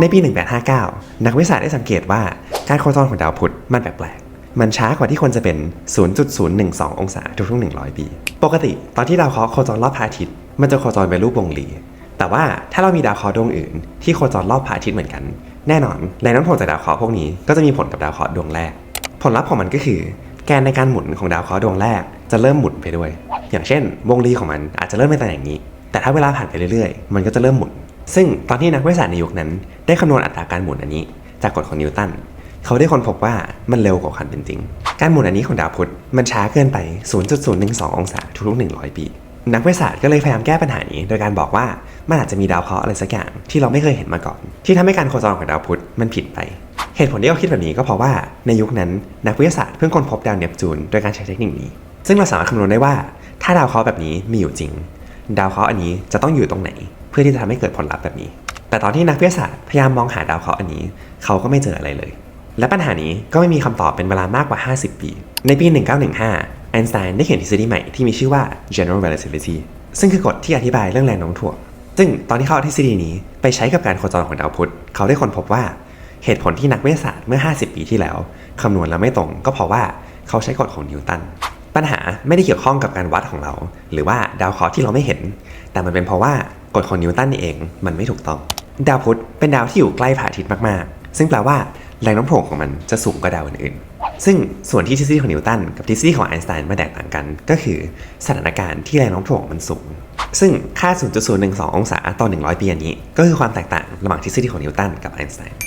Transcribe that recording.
ในปี 1859 นักวิทยาศาสตร์ได้สังเกตว่าการโคจรของดาวพุธมันแปลกๆมันช้ากว่าที่ควรจะเป็น 0.012 องศาทุกๆ 100 ปี ปกติตอนที่ดาวเคราะห์โคจรรอบพระอาทิตย์ มันจะโคจรเป็นรูปวงรี แต่ว่าถ้าเรามีดาวเคราะห์ดวงอื่น ที่โคจรรอบพระอาทิตย์เหมือนกัน แน่นอนแรงโน้มถ่วงจากดาวเคราะห์พวกนี้ก็จะมีผลกับดาวเคราะห์ดวงแรก ผลลัพธ์ของมันก็คือ แกนในการหมุนของดาวเคราะห์ดวงแรก จะเริ่มหมุนไปด้วย อย่างเช่น วงรีของมันอาจจะเริ่มเป็นตำแหน่งนี้ แต่ถ้าเวลาผ่านไปเรื่อยๆ มันก็จะเริ่มหมุน ซึ่งตอนที่นักวิทยาศาสตร์ในยุคนั้น ได้คำนวณอัตราการหมุนอันนี้ จากกฎของนิวตันเขาได้ค้นพบว่ามันเร็วกว่าความเป็นจริง การหมุนอันนี้ของดาวพุธมันช้าเกินไป 0.012 องศาทุกๆ100 ปี นักวิทยาศาสตร์ก็เลยพยายามแก้ปัญหานี้ โดยการบอกว่ามันอาจจะมีดาวเคราะห์อะไรสักอย่างที่เราไม่เคยเห็นมาก่อน ที่ทำให้การโคจรของดาวพุธมันผิดไป เหตุผลที่เขาคิดแบบนี้ก็เพราะว่าในยุคนั้นนักวิทยาศาสตร์เพิ่งค้นพบดาวเนปจูนโดยการใช้เทคนิคนี้ ซึ่งเราสามารถคำนวณได้ว่า ถ้าดาวเคราะห์แบบนี้มีอยู่จริง ดาวเคราะห์อันนี้จะต้องอยู่ตรงไหน พื่อที่จะทำให้เกิดผลลัพธ์แบบนี้ แต่ตอนที่นักวิทยาศาสตร์พยายามมองหาดาวเคราะห์อันนี้ เขาก็ไม่เจออะไรเลย และปัญหานี้ก็ไม่มีคำตอบเป็นเวลามากกว่า 50 ปี ในปี 1915ไอน์สไตน์ได้เขียนทฤษฎีใหม่ที่มีชื่อว่า general relativity ซึ่งคือกฎที่อธิบายเรื่องแรงโน้มถ่วง ซึ่งตอนที่เขาเอาทฤษฎีนี้ไปใช้กับการโคจรของดาวพุธ เขาได้ค้นพบว่าเหตุผลที่นักวิทยาศาสตร์เมื่อ 50 ปีที่แล้วคำนวณแล้วไม่ตรง ก็เพราะว่าเขาใช้กฎของนิวตัน ปัญหาไม่ได้เกี่ยวข้องกับการวัดของเรา หรือว่าดาวเคราะห์ที่เราไม่เห็น แต่มันเป็นเพราะว่า กฎของนิวตันนี่เองมันไม่ถูกต้อง ดาวพุธเป็นดาวที่อยู่ใกล้พระอาทิตย์มากๆ ซึ่งแปลว่าแรงโน้มถ่วงของมันจะสูงกว่าดาวอื่นๆ ซึ่งส่วนที่ทฤษฎีของนิวตันกับทฤษฎีของไอน์สไตน์มาแตกต่างกัน ก็คือสถานการณ์ที่แรงโน้มถ่วงมันสูง ซึ่งค่า 0.012 องศาต่อ 100 ปีอันนี้ ก็คือความแตกต่างระหว่างทฤษฎีของนิวตันกับไอน์สไตน์